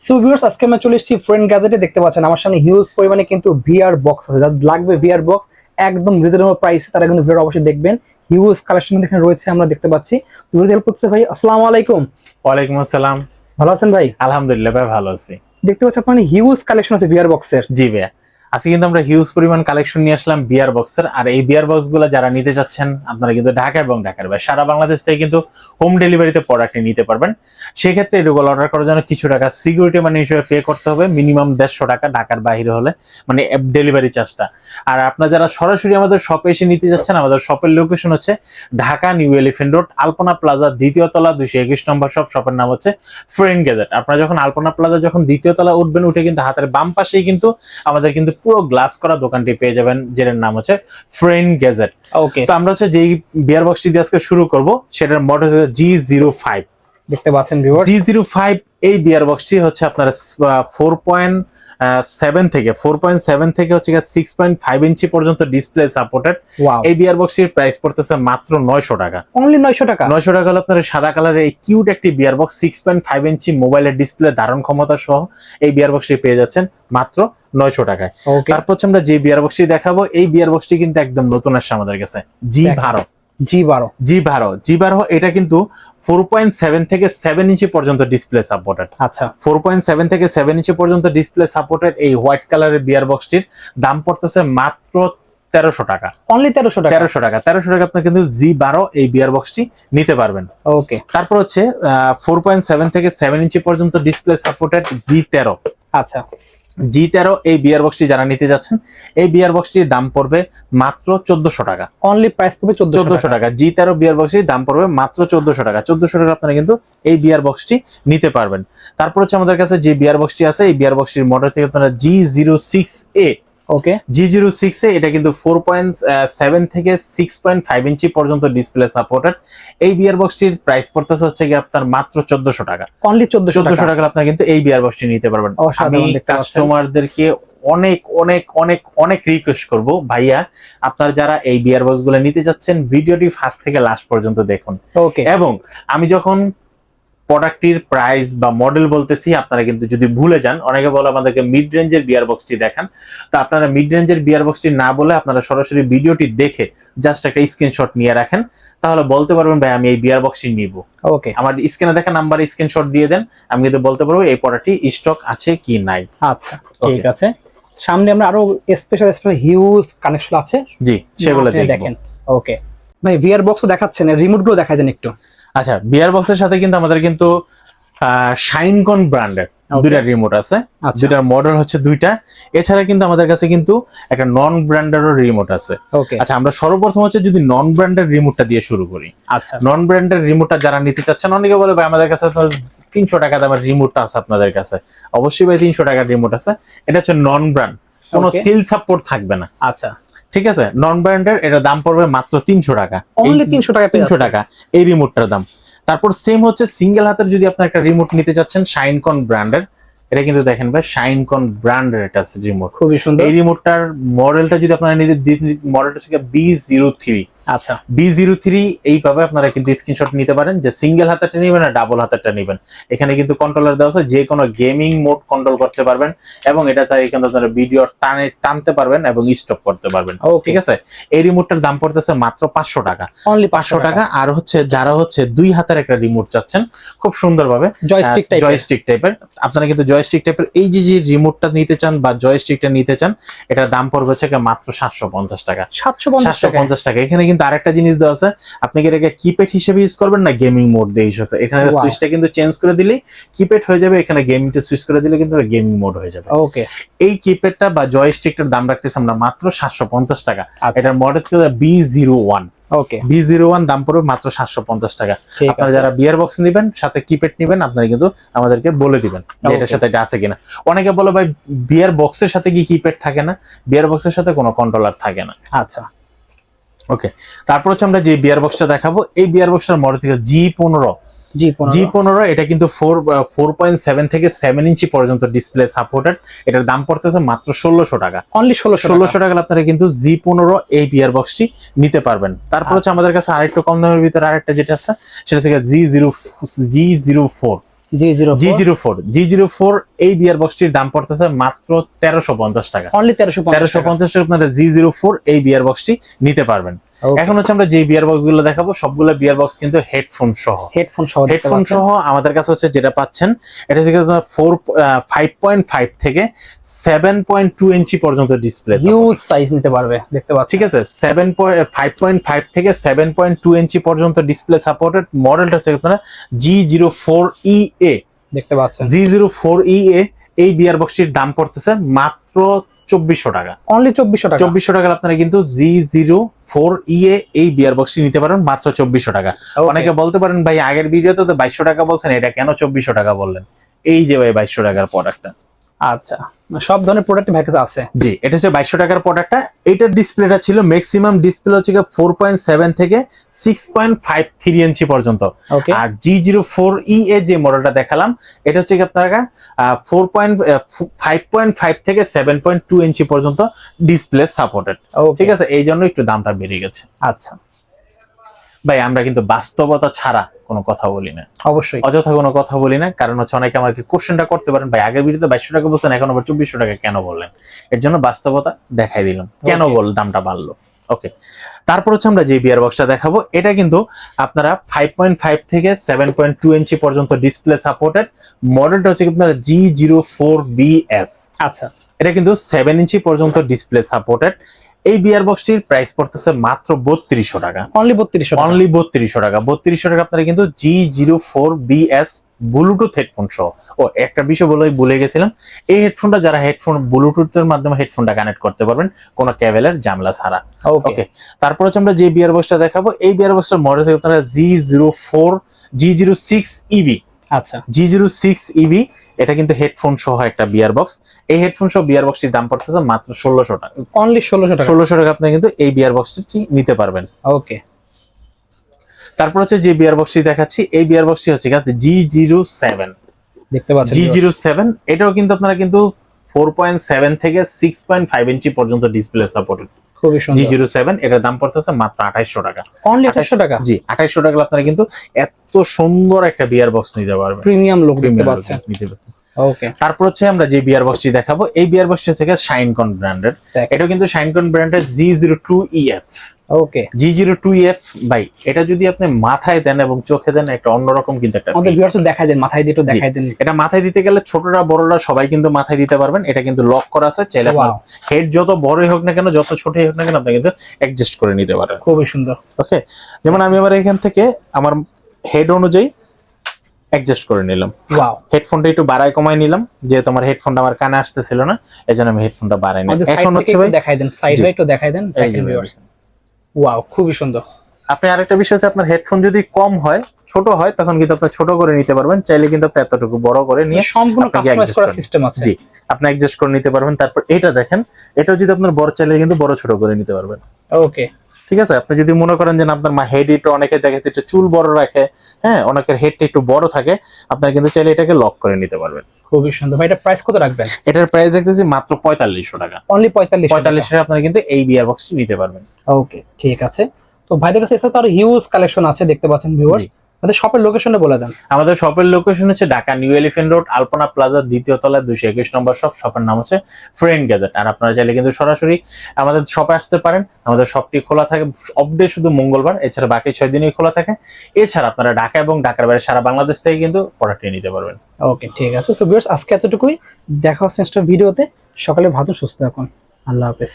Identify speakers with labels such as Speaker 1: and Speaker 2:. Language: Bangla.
Speaker 1: সো ভিউয়ার্স আজকে আমরা চলে এসেছি ফ্রেন্ড গ্যাজেটে দেখতে পাচ্ছেন আমার সামনে হিউজ পরিমাণে কিন্তু ভিআর বক্স আছে। যাদের লাগবে ভিআর বক্স একদম রিজনেবল প্রাইসে তারা কিন্তু ভিডিও অবশ্যই দেখবেন। হিউজ কালেকশন এখানে রয়েছে আমরা দেখতে পাচ্ছি। তুমি হেল্প করতেছে ভাই আসসালামু আলাইকুম।
Speaker 2: ওয়ালাইকুম আসসালাম।
Speaker 1: ভালো আছেন ভাই?
Speaker 2: আলহামদুলিল্লাহ ভাই ভালো আছি।
Speaker 1: দেখতে পাচ্ছি আপনার হিউজ কালেকশন আছে ভিআর বক্সের
Speaker 2: জি ভাইয়া। আজকে কিন্তু আমরা হিউজ পরিমাণ কালেকশন নিয়ে আসলাম বিয়ার বক্সের আর এই বিয়ার বক্সগুলো যারা নিতে চাচ্ছেন, আপনারা কিন্তু ঢাকা এবং ঢাকার বাইরে, সারা বাংলাদেশ থেকে কিন্তু হোম ডেলিভারিতে প্রোডাক্ট নিতে পারবেন। সেক্ষেত্রে এগুলো অর্ডার করার জন্য কিছু টাকা সিকিউরিটি মানি হিসেবে পে করতে হবে মিনিমাম দেড়শো টাকা ঢাকার বাইরে হলে মানে ডেলিভারি চার্জটা আর আপনারা যারা সরাসরি আমাদের শপে এসে নিতে যাচ্ছেন, আমাদের শপের লোকেশন হচ্ছে Dhaka new elephant road Alpana plaza দ্বিতীয় তলা, দুইশো একুশ নম্বর শপ শপের নাম হচ্ছে ফ্রেন্ড গ্যাজেট আপনারা যখন আলপনা প্লাজা যখন দ্বিতীয় তলা উঠবেন, উঠে কিন্তু হাতের বাম পাশেই কিন্তু আমাদের কিন্তু পুরো গ্লাস করা দোকানটি পেয়ে যাবেন যেটার নাম হচ্ছে ফ্রেন্ড গ্যাজেট
Speaker 1: ওকে
Speaker 2: তো আমরা হচ্ছে যেই বিয়ার বক্সটি দিয়ে আজকে শুরু করব সেটার মডেল হচ্ছে জি জিরো ফাইভ
Speaker 1: দেখতে পাচ্ছেন
Speaker 2: জি জিরো ফাইভ এই বিয়ার বক্সটি হচ্ছে আপনার ফোর পয়েন্ট সেভেন থেকে ফোর পয়েন্ট সেভেন থেকে হচ্ছে সিক্স পয়েন্ট ফাইভ ইঞ্চি পর্যন্ত ডিসপ্লে সাপোর্টেড এই বিয়ার বক্সটির প্রাইস পড়তেছে মাত্র নয়শো টাকা।
Speaker 1: অনলি 900 টাকা?
Speaker 2: নয়শো টাকা হলে আপনার সাদা কালারের এই কিউট একটি bear box six point five inch মোবাইলের ডিসপ্লে ধারণ ক্ষমতা সহ এই বিয়ার বক্সটি পেয়ে যাচ্ছেন মাত্র নয়শো টাকায়। তারপর হচ্ছে আমরা যে বিয়ার বক্সটি দেখাবো এই বিয়ার বক্সটি কিন্তু একদম নতুন আসছে আমাদের কাছে জি
Speaker 1: দেখেন। জি 12
Speaker 2: জি বারো। জি বারো এটা কিন্তু ফোর পয়েন্ট সেভেন থেকে সেভেন ইঞ্চি পর্যন্ত ডিসপ্লে সাপোর্টেড
Speaker 1: আচ্ছা।
Speaker 2: ফোর পয়েন্ট সেভেন থেকে সেভেন ইঞ্চি পর্যন্ত ডিসপ্লে সাপোর্টেড এই হোয়াইট কালারের বিয়ার বক্সটির দাম পড়তেছে মাত্র তেরোশো টাকা।
Speaker 1: অনলি 1300 টাকা?
Speaker 2: তেরোশো টাকা। তেরোশো টাকা আপনি কিন্তু জি বারো এই বিয়ার বক্সটি নিতে পারবেন।
Speaker 1: ওকে
Speaker 2: তারপর হচ্ছে ফোর পয়েন্ট সেভেন থেকে সেভেন ইঞ্চি পর্যন্ত ডিসপ্লে সাপোর্টেড জি তেরো।
Speaker 1: আচ্ছা।
Speaker 2: জি তেরো এই বিয়ার বক্সটি যারা নিতে যাচ্ছেন এই বিয়ার বক্সটির দাম পড়বে মাত্র চোদ্দশো টাকা।
Speaker 1: অনলি প্রাইস পড়বে 1400
Speaker 2: চোদ্দশো
Speaker 1: টাকা।
Speaker 2: টাকা। জি তেরো বিয়ার বক্সটির দাম পড়বে মাত্র চোদ্দশো টাকা। চোদ্দশো টাকা আপনারা কিন্তু এই বিয়ার বক্সটি নিতে পারবেন। তারপর হচ্ছে আমাদের কাছে যে বিয়ার বক্সটি আছে এই বিয়ার বক্সটির মডেল থেকে আপনারা G zero six A
Speaker 1: okay
Speaker 2: G zero six এটা কিন্তু ফোর পয়েন্ট সেভেন থেকে সিক্স পয়েন্ট ফাইভ ইঞ্চি পর্যন্ত ডিসপ্লে সাপোর্টেড এই বিয়ার বক্সটির প্রাইস পড়তেছে হচ্ছে কি আপনার মাত্র চোদ্দশো টাকা।
Speaker 1: অনলি 1400
Speaker 2: চোদ্দশো
Speaker 1: টাকা
Speaker 2: আপনারা কিন্তু এই বিয়ার বক্সটি নিতে পারবেন। আমি কাস্টমারদেরকে অনেক অনেক অনেক অনেক রিকোয়েস্ট করব। ভাইয়া আপনার যারা এই বিয়ার বক্সগুলো নিতে যাচ্ছেন ভিডিওটি ফার্স্ট থেকে লাস্ট পর্যন্ত দেখুন।
Speaker 1: ওকে
Speaker 2: এবং আমি যখন প্রোডাক্টটির প্রাইস বা মডেল বলতেছি আপনারা কিন্তু যদি ভুলে যান অনেকে বলে আমাদেরকে মিড রেঞ্জের বিয়ার বক্সটি দেখান। তো আপনারা মিড রেঞ্জের বিয়ার বক্সটি না বলে আপনারা সরাসরি ভিডিওটি দেখে জাস্ট একটা স্ক্রিনশট নিয়ে রাখেন। তাহলে বলতে পারবেন ভাই আমি এই বিয়ার বক্সটি নিব।
Speaker 1: ওকে
Speaker 2: আমার স্ক্রিনে দেখা নাম্বার স্ক্রিনশট দিয়ে দেন। আমি কিন্তু বলতে পারব এই প্রোডাক্টটি স্টক আছে কি নাই।
Speaker 1: আচ্ছা ঠিক আছে। সামনে আমরা আরও স্পেশাল স্পেশাল হিউজ কানেকশন আছে।
Speaker 2: জি সেগুলো দেখেন।
Speaker 1: ওকে ভাই ভিআর বক্সও দেখাচ্ছেন রিমোটগুলো দেখাই দেন একটু।
Speaker 2: আচ্ছা বিয়ার বক্সের সাথে কিন্তু আমাদের কিন্তু শাইনকন ব্র্যান্ডের দুইটা রিমোট আছে।
Speaker 1: আচ্ছা।
Speaker 2: দুইটার মডেল হচ্ছে দুইটা। এছাড়া কিন্তু আমাদের কাছে কিন্তু একটা নন ব্র্যান্ডেরও রিমোট আছে।
Speaker 1: ওকে
Speaker 2: আচ্ছা আমরা সর্বপ্রথম হচ্ছে যদি নন ব্র্যান্ডের রিমোটটা দিয়ে শুরু করি।
Speaker 1: আচ্ছা।
Speaker 2: নন ব্র্যান্ডের রিমোটটা যারা নিতে চাচ্ছেন অনেকে বলে ভাই আমাদের কাছে তিনশো টাকা দামের রিমোটটা আছে আপনাদের কাছে। অবশ্যই ভাই তিনশো টাকার রিমোট আছে। এটা হচ্ছে নন ব্র্যান্ড কোনো. সিল সাপোর্ট থাকবে না।
Speaker 1: আচ্ছা।
Speaker 2: ঠিক আছে? নন ব্র্যান্ডের এটা দাম পড়বে মাত্র তিনশো টাকা।
Speaker 1: তিনশো টাকা
Speaker 2: তিনশো টাকা এই রিমোটটার দাম। তারপর সেম হচ্ছে সিঙ্গেল হাতের যদি আপনার একটা রিমোট নিতে চাচ্ছেন শাইনকন ব্র্যান্ডের এটা কিন্তু দেখেন ভাই শাইনকন ব্র্যান্ডের এটা রিমোট
Speaker 1: খুবই সুন্দর।
Speaker 2: এই রিমোটটার মডেলটা যদি আপনারা নিতে মডেলটা হচ্ছে বি জিরো থ্রি
Speaker 1: আচ্ছা।
Speaker 2: বি জিরো থ্রি এইভাবে আপনারা কিন্তু স্ক্রিনশট নিতে পারেন যে সিঙ্গেল হাতেরটা নেবেন আর ডাবল হাতেরটা নেবেন। এখানে কিন্তু কন্ট্রোলার দেওয়া আছে যে কোনো গেমিং মোড কন্ট্রোল করতে পারবেন এবং এটা তাই এখানে আপনারা ভিডিও টানে টানতে পারবেন এবং স্টপ করতে পারবেন। ঠিক আছে? এই রিমোটটার দাম পড়তেছে মাত্র পাঁচশো টাকা।
Speaker 1: অনলি
Speaker 2: পাঁচশো টাকা। আর হচ্ছে যারা হচ্ছে দুই হাতের একটা রিমোট চাচ্ছেন খুব সুন্দরভাবে
Speaker 1: জয়স্টিক
Speaker 2: জয়স্টিক টাইপের আপনারা কিন্তু জয়স্টিক টাইপের এই যে যে রিমোটটা নিতে চান বা জয়স্টিকটা নিতে চান এটার দাম পড়বে মাত্র সাতশো পঞ্চাশ টাকা।
Speaker 1: 750
Speaker 2: সাতশো পঞ্চাশ টাকা। এখানে কিন্তু আরেকটা জিনিস দেওয়া আছে আপনি কি এটাকে কিপ্যাড হিসেবে ইউজ করবেন না গেমিং মোড দিয়ে ইউজ করবেন এখানে সুইচটা কিন্তু চেঞ্জ করে দিলেই কিপ্যাড হয়ে যাবে এখানে গেমিংটা সুইচ করে দিলে কিন্তু গেমিং মোড হয়ে যাবে।
Speaker 1: ওকে
Speaker 2: এই কিপ্যাডটা বা জয়স্টিকটার দাম রাখতেছি আমরা মাত্র সাতশো পঞ্চাশ টাকা।
Speaker 1: আচ্ছা।
Speaker 2: এটার মডেল ছিল B zero one
Speaker 1: okay
Speaker 2: B zero one দাম পড়বে মাত্র সাতশো পঞ্চাশ টাকা। আপনারা যারা বিয়ার বক্স নেবেন সাথে কিপ্যাড নেবেন আপনারা কিন্তু আমাদেরকে বলে দিবেন যে এটার সাথে এটা আছে কিনা। অনেকে বলে ভাই বিয়ার বক্সের সাথে কি কিপ্যাড থাকে না? বিয়ার বক্সের সাথে কোনো কন্ট্রোলার থাকে না।
Speaker 1: আচ্ছা।
Speaker 2: ওকে তারপর হচ্ছে আমরা যে বিয়ার বক্সটা দেখাবো এই বিয়ার বক্সটার মডেল থেকে জি পনেরো।
Speaker 1: জি
Speaker 2: পনেরো। এটা কিন্তু ফোর ফোর পয়েন্ট সেভেন থেকে সেভেন ইঞ্চি পর্যন্ত ডিসপ্লে সাপোর্টেড এটার দাম পড়তেছে মাত্র ষোলোশো টাকা।
Speaker 1: অনলি 1600
Speaker 2: ষোলোশো টাকা আপনারা কিন্তু জি পনেরো এই বিয়ার বক্সটি নিতে পারবেন। তারপর
Speaker 1: আচ্ছা।
Speaker 2: হচ্ছে আমাদের কাছে আরেকটু কম দামের ভিতরে আরেকটা যেটা আছে সেটা হচ্ছে G zero G zero four
Speaker 1: G zero
Speaker 2: G four G zero four এই বিয়ার বক্সটির দাম পড়তেছে মাত্র তেরোশো পঞ্চাশ টাকা।
Speaker 1: অনলি তেরোশো
Speaker 2: তেরোশো পঞ্চাশ টাকা আপনারা জি জিরো ফোর এই বিয়ার বক্সটি নিতে পারবেন। এখন হচ্ছে আমরা যে বিয়ার বক্সগুলো দেখাবো সবগুলো বিয়ার বক্স কিন্তু হেডফোন সহ।
Speaker 1: হেডফোন সহ
Speaker 2: হেডফোন সহ আমাদের কাছে হচ্ছে যেটা পাচ্ছেন এটা ফোর ফাইভ পয়েন্ট ফাইভ থেকে সেভেন পয়েন্ট টু ইঞ্চি পর্যন্ত ডিসপ্লে
Speaker 1: হিউজ সাইজ নিতে পারবে দেখতে পাচ্ছি
Speaker 2: ঠিক আছে seven point five point five থেকে সেভেন পয়েন্ট টু ইঞ্চি পর্যন্ত ডিসপ্লে সাপোর্টেড মডেলটা হচ্ছে আপনারা জি জিরো ফোর ই এ
Speaker 1: দেখতে পাচ্ছেন।
Speaker 2: জি জিরো ফোর ই এ এই বিয়ার বক্সটির দাম পড়তেছে মাত্র চব্বিশশো টাকা।
Speaker 1: অনলি চব্বিশশো টাকা।
Speaker 2: চব্বিশশো টাকা আপনারা কিন্তু জি জিরো ফোর ই এ এই বিয়ার বক্সটি নিতে পারেন মাত্র চব্বিশশো টাকা। অনেকে বলতে পারেন ভাই আগের ভিডিওতে তো বাইশশো টাকা বলছেন এটা কেন চব্বিশশো টাকা বললেন? এই যে ভাই বাইশশো টাকার প্রোডাক্টটা
Speaker 1: আচ্ছা সব ধরনের প্রোডাক্ট ভাইয়ের আছে?
Speaker 2: জি এটা হচ্ছে বাইশশো টাকার প্রোডাক্টটা এটার ডিসপ্লেটা ছিল ম্যাক্সিমাম ডিসপ্লে হচ্ছে ফোর পয়েন্ট সেভেন থেকে সিক্স পয়েন্ট ফাইভ থ্রি ইঞ্চি পর্যন্ত।
Speaker 1: ওকে
Speaker 2: আর জি জিরো ফোর ই এ যে মডেলটা দেখালাম এটা হচ্ছে কি আপনারা four point five point five থেকে সেভেন পয়েন্ট টু ইঞ্চি পর্যন্ত ডিসপ্লে সাপোর্টেড ঠিক আছে? এই জন্য একটু দামটা বেড়ে গেছে।
Speaker 1: আচ্ছা।
Speaker 2: ভাই আমরা কিন্তু বাস্তবতা ছাড়া কোনো কথা বলি না।
Speaker 1: অবশ্যই।
Speaker 2: অযথা কোনো কথা বলি না কারণ হচ্ছে অনেকে আমাকে কোশ্চেনটা করতে পারেন। ভাই আগের ভিডিওতে বাইশশো টাকা বলছেন এখন আবার চব্বিশশো টাকা কেন বললেন? এর জন্য বাস্তবতা দেখাই দিলাম। কেন বল দামটা বাড়লো? ওকে তারপর হচ্ছে আমরা যে বিয়ার বক্সটা দেখাবো এটা কিন্তু আপনারা ফাইভ পয়েন্ট ফাইভ থেকে সেভেন পয়েন্ট টু ইঞ্চি পর্যন্ত ডিসপ্লে সাপোর্টেড মডেলটা হচ্ছে আপনারা জি জিরো ফোর বিএস
Speaker 1: আচ্ছা।
Speaker 2: এটা কিন্তু সেভেন ইঞ্চি পর্যন্ত ডিসপ্লে সাপোর্টেড এই বিয়ার বক্সটির প্রাইস পড়তেছে মাত্র বত্রিশশো টাকা।
Speaker 1: অনলি বত্রিশশো
Speaker 2: অনলি বত্রিশশো টাকা। বত্রিশশো টাকা আপনারা কিন্তু G zero four BS Bluetooth headphone সহ। ও একটা বিষয় বলে ভুলে গেছিলাম। এই হেডফোনটা যারা হেডফোন ব্লুটুথের মাধ্যমে হেডফোনটা কানেক্ট করতে পারবেন কোনো কেবেলের জামলা ছাড়া।
Speaker 1: ওকে
Speaker 2: তারপর হচ্ছে আমরা যে বিয়ার বক্সটা দেখাবো এই বিয়ার বক্সটার মডেল আপনারা G zero four G zero six EB
Speaker 1: আচ্ছা।
Speaker 2: জি জিরো সিক্স ইবি এটা কিন্তু হেডফোন সহ একটা বিয়ার বক্স এই হেডফোন সহ বিয়ার বক্সটির দাম পড়তেছে মাত্র ষোলোশো টাকা।
Speaker 1: অনলি ষোলোশো টাকা।
Speaker 2: ষোলোশো টাকা আপনি কিন্তু এই বিয়ার বক্সটি নিতে পারবেন।
Speaker 1: ওকে
Speaker 2: তারপর হচ্ছে যে বিয়ার বক্সটি দেখাচ্ছি এই বিয়ার বক্সটি হচ্ছে জি জিরো সেভেন
Speaker 1: দেখতে পাচ্ছেন।
Speaker 2: জি জিরো সেভেন এটাও কিন্তু আপনারা কিন্তু ফোর পয়েন্ট সেভেন থেকে সিক্স পয়েন্ট ফাইভ ইঞ্চি পর্যন্ত ডিসপ্লে সাপোর্ট
Speaker 1: খুবই
Speaker 2: জি জিরো সেভেন এটার দাম পড়তেছে মাত্র আঠাইশশো টাকা।
Speaker 1: অনলি টাকা?
Speaker 2: জি আঠাইশশো টাকা আপনারা কিন্তু এত সুন্দর একটা বিয়ার বক্স নিতে পারবেন।
Speaker 1: প্রিমিয়াম লোক
Speaker 2: নিতে
Speaker 1: ওকে
Speaker 2: তারপর হচ্ছে আমরা যে বিয়ার বক্সটি দেখাবো এই বিয়ার বক্সটি থেকে শাইনকন ব্র্যান্ডের এটা কিন্তু শাইনকন ব্র্যান্ডের G zero two EF
Speaker 1: okay
Speaker 2: G zero two F এটা যদি আপনি মাথায় দেন এবং চোখে দেন একটা অন্যরকম কিন্তু একটা
Speaker 1: আমাদের ভিউয়ার্স দেন মাথায় দিয়ে দেন।
Speaker 2: এটা মাথায় দিতে গেলে ছোটরা বড়রা সবাই কিন্তু মাথায় দিতে পারবেন এটা কিন্তু লক করা আছে চাইলে হেড যত বড়ই হোক না কেন যত ছোটই হোক না কেন আপনি কিন্তু অ্যাডজাস্ট করে নিতে পারেন।
Speaker 1: খুবই সুন্দর।
Speaker 2: ওকে যেমন আমি আবার এখান থেকে আমার হেড অনুযায়ী অ্যাডজাস্ট করে নিলাম।
Speaker 1: ওয়াও
Speaker 2: হেডফোনটা একটু বাড়ায় কমাই নিলাম যেহেতু আমার হেডফোনটা আমার কানে আসতেছিল না এই জন্য আমি হেডফোনটা বাড়াই নিলাম এখন হচ্ছে ভাই
Speaker 1: দেখাই দেন সাইড। একটু দেখাই দেন
Speaker 2: যে।
Speaker 1: ওয়াও খুবই সুন্দর।
Speaker 2: আপনি আরেকটা বিষয় হচ্ছে আপনার হেডফোন যদি কম হয় ছোট হয় তখন কিন্তু আপনি ছোট করে নিতে পারবেন। চাইলে কিন্তু আপনি এতটুকু বড় করে নিয়ে
Speaker 1: সম্পূর্ণ কাস্টমাইজ করার সিস্টেম আছে।
Speaker 2: জি আপনি অ্যাডজাস্ট করে নিতে পারবেন। তারপর এটা দেখেন এটা যদি আপনার বড় চাইলে কিন্তু বড় ছোট করে নিতে পারবেন।
Speaker 1: ওকে
Speaker 2: ঠিক আছে? আপনি যদি মনে করেন যে আপনার মা হেড একটু অনেকে দেখেছে একটু চুল বড় রাখে হ্যাঁ অনেকের হেডটা একটু বড় থাকে আপনার কিন্তু চাইলে এটাকে লক করে নিতে পারবেন।
Speaker 1: খুবই সুন্দর। ভাই এটা প্রাইস কত রাখবেন?
Speaker 2: এটার প্রাইস দেখতেছি মাত্র পঁয়তাল্লিশশো টাকা।
Speaker 1: অনলি পঁয়তাল্লিশ
Speaker 2: পঁয়তাল্লিশ টাকা আপনারা কিন্তু এই বিয়ার বক্সটি নিতে পারবেন।
Speaker 1: ওকে ঠিক আছে। তো ভাইদের কাছে এছাড়া তো আরও হিউজ কালেকশন আছে দেখতে পাচ্ছেন ভিউয়ার্স। আমাদের শপের লোকেশনটা বলে দেন।
Speaker 2: আমাদের শপের লোকেশন হচ্ছে Dhaka new elephant road Alpana plaza দ্বিতীয় তলায় দুইশো একুশ নম্বর শপ শপের নাম হচ্ছে ফ্রেন্ড গ্যাজেট আর আপনারা চাইলে কিন্তু সরাসরি আমাদের শপে আসতে পারেন। আমাদের শপটি খোলা থাকে অপডে শুধু মঙ্গলবার এছাড়া বাকি ছয় দিনই খোলা থাকে। এছাড়া আপনারা ঢাকা এবং ঢাকার বাইরে সারা বাংলাদেশ থেকে কিন্তু প্রোডাক্টটি নিতে পারবেন।
Speaker 1: ওকে ঠিক আছে। সো ভিউয়ার্স আজকে এতটুকুই। দেখা হচ্ছে নেক্সট ভিডিওতে সকালে ভালো সুস্থ থাকুন। আল্লাহ হাফেজ।